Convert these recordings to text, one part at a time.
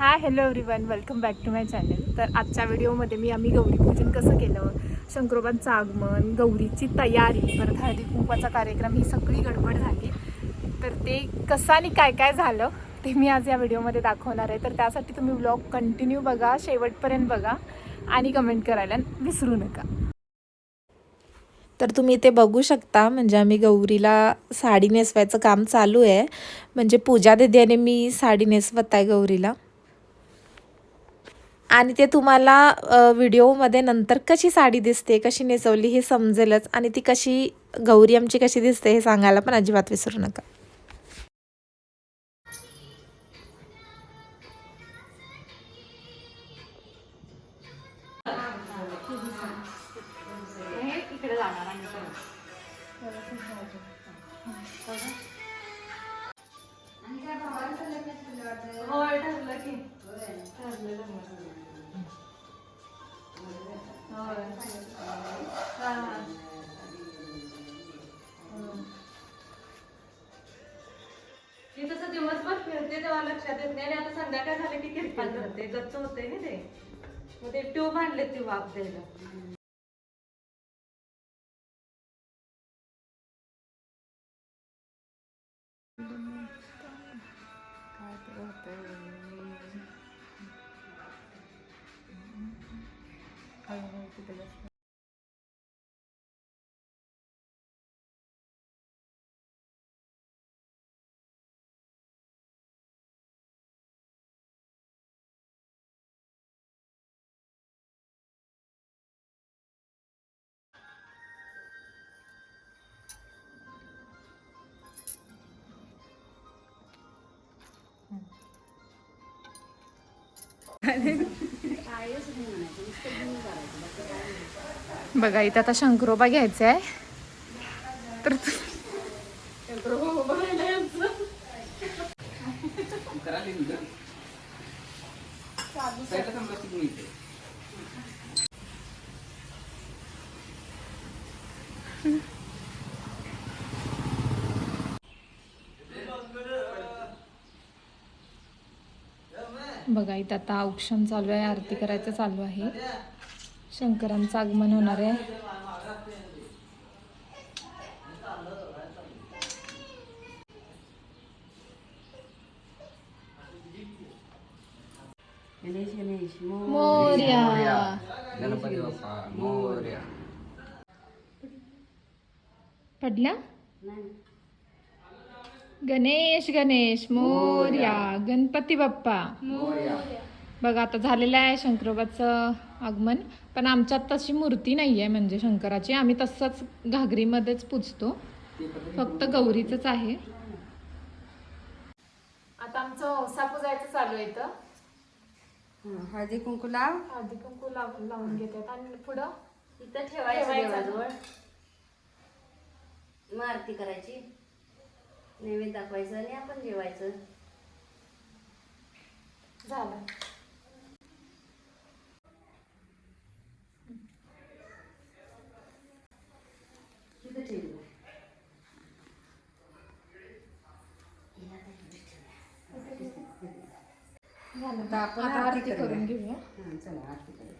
Hi hello everyone welcome back to my channel तर आजच्या व्हिडिओमध्ये मी आम्ही गौरीपूजन कसं केलं? शंकरोबांचं आगमन गौरीची तयारी परत हळदी कुंपाचा कार्यक्रम ही सगळी गडबड झाली. तर ते कसं आणि काय काय झालं ते मी आज या व्हिडिओमध्ये दाखवणार आहे. तर त्यासाठी तुम्ही ब्लॉग कंटिन्यू बघा शेवटपर्यंत बघा आणि कमेंट करायला विसरू नका. तर तुम्ही इथे बघू शकता म्हणजे आम्ही गौरीला साडी नेसवायचं काम चालू आहे. म्हणजे पूजा दिदीने मी साडी नेसवत आहे गौरीला. आणि ते तुम्हाला व्हिडिओमध्ये नंतर कशी साडी दिसते कशी नेसवली हे समजेलच आणि ती कशी गौरी आमची कशी दिसते हे सांगायला पण अजिबात विसरू नका. लक्षात येत नाही आणि आता संध्याकाळ झालं की किरपान करते गच्च होते ना ते. मग ते ट्यूब आणले ती वाफ द्यायला. बघा इथं आता शंकरोबा घ्यायचा आहे तर बघा इथं आता औक्षण चालू आहे आरती करायचं चालू आहे. शंकरांचं आगमन होणार आहे. गणेश गणेश मोर्या. गणपती बाप्पा मोर्या. पडल्या गणेश गणेश मोर्या गणपती बाप्पा. बघा आता झालेलं आहे शंकरोबाचं आगमन पण आमच्यात तशी मूर्ती नाही आहे म्हणजे शंकराची. आम्ही तसंच घागरीमध्येच पूजतो. फक्त गौरीचंच आहे. आता आमचं औसा पुजायचं चालू आहे इथं. हळदी कुंकू लाव. हळदी कुंकू लाव लावून घेतात आणि पुढं इथं ठेवायचं. देवाजवळ. आरती करायची. नैवेद्य दाखवायचं आणि आपण जेवायचं. झालं. आपण आरती. करून घेऊया. हां चला आरती करूया.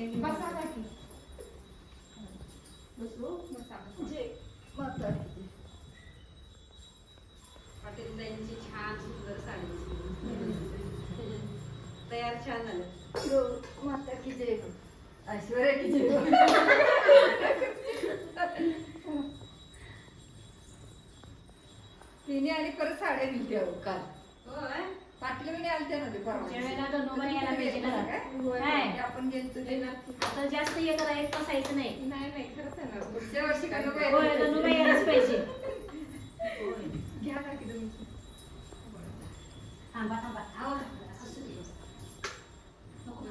बसा? ना की. जे म्हातारी. पाटीलताईंची छान सुंदर साडी तयार छान झालं. माता की जय हो. ऐश्वर्या किती तिने आणि परत साड्या दिल्या हो काल. पाटलं मी आलत्या ना. ते परवा काय? ते आपण गेलतो ते ना आता जास्त हे करायचं बसायचं नाही. नाही नाही खरंच आहे ना. पुढच्या वर्षी का नको होय. यायला? गणूबाई यायलाच पाहिजे घ्या ना की तुम्ही. थांबा थांबा. आहो, असू दे. नको,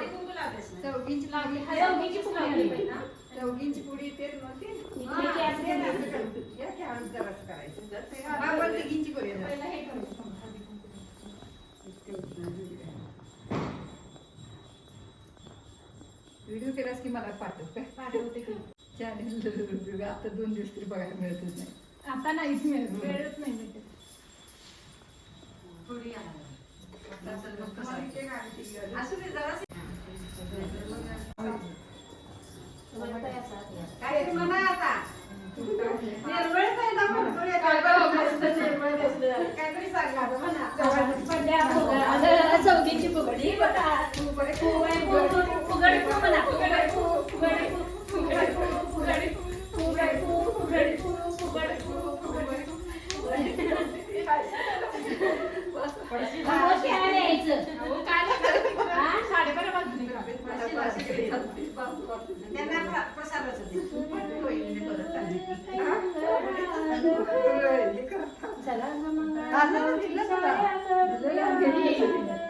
की तुम्हाला ना? चौघींची फुगडी चौघींची पुडी येते ना. काढून त्यालाच करायचं. आपण तिघींची करूया व्हिडिओ केलास की मला पाठवते पाठवते आता दोन दिवस तरी बघायला मिळतच नाही. आता नाहीच मिळत वेळच नाही मिळत असू दे जरा لا لا لا لا لا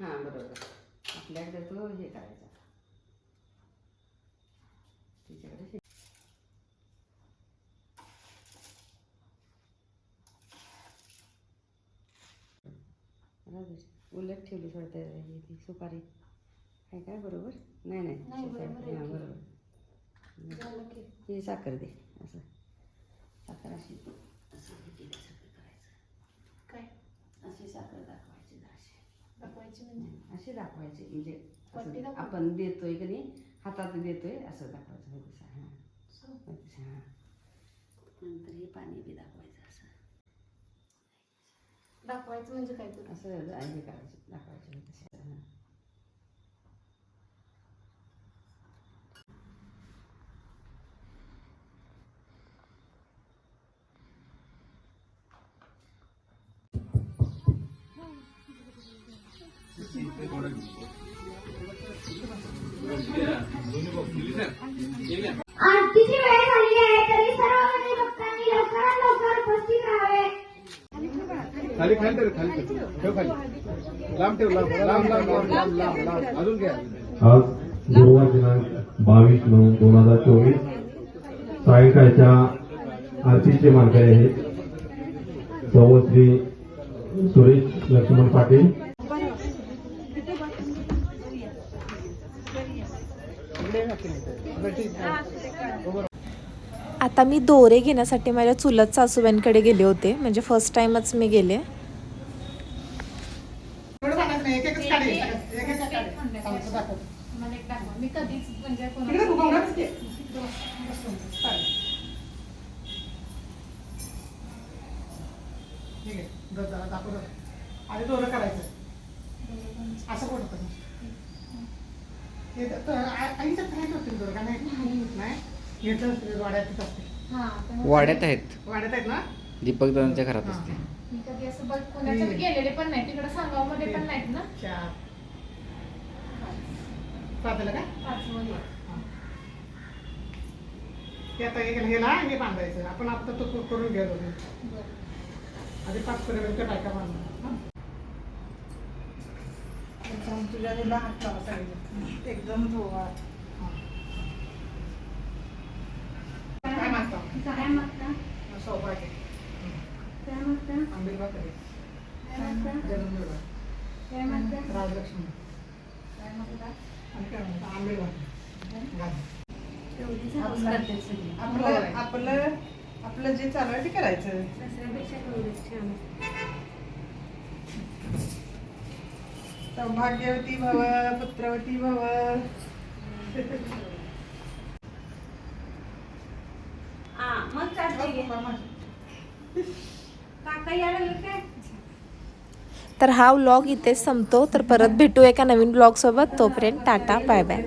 हां बरोबर. आपल्याकडे तो हे करायचा. तिच्याकडे. उलट ठेवली थोडं ही ती सुपारी. आहे काय बरोबर? नाही नाही. नाही, बरोबर आहे हां. बरोबर. ही साखर दे. असं. साखर अशी. असं करायचं. काय? अशी साखर जराशी दाखवायची म्हणजे? असे दाखवायचे म्हणजे असं पट्टी दाखव. आपण देतोय की नाही हातात देतोय असं दाखवायचं हां. तसं हां. नंतर हे पाणी बी दाखवायचं असं. दाखवायचं म्हणजे काय तुला असं हे करायचं दाखवायचं हां. आरतीची वेळ झाली आहे तरी सर्व भक्तांनी लवकरात लवकर उपस्थित राहावे. खाली खाली ठेव खाली ठेव खाली. लांब ठेव लांब. लांब लांब लांब लांब लांब लांब. अजून घ्या. आज गुरुवार दिनांक बावीस नऊ दोन हजार चोवीस. सायंकाळच्या आरतीचे मानकरी आहेत. सौ श्री सुरेश लक्ष्मण पाटील आता मी दोरे घेण्यासाठी माझ्या चुलत सासूबाईंकडे गेले होते. म्हणजे फर्स्ट टाइमच मी गेले. मला एक आणि दोरं करायचं असं कोण वाड्यात आहेत. वाड्यात आहेत ना? दीपक दादांच्या घरात असते. मी कधी असं बघ कोणाच्या गेलेले पण नाही. तिकडे सांगावमध्ये पण नाहीत ना? चार. पाचला का? पाच मध्ये ते आता एक हे बांधायचं. आपण आता तो करून घेत होतो आधी पाच पर्यंत बायका बांधा तुझ्या तुला हात लावा सगळे. एकदम धुवा. काय मागता? काय मागता? सौभाग्य. काय मागता? आंबेलबा करे काय मागता? जन्मदिवस काय मागता? राजलक्ष्मी. काय मागता? आणि काय म्हणता आंबेलबा घाल. आपलं आपलं आपलं जे चालू आहे ते करायचं. दसऱ्यापेक्षा गौरीच छान सौभाग्यवती भव पुत्रवती भव. मग काका यायला काय? तर हा व्लॉग इथेच संपतो. तर परत भेटू एका नवीन ब्लॉगसोबत तोपर्यंत टाटा बाय बाय.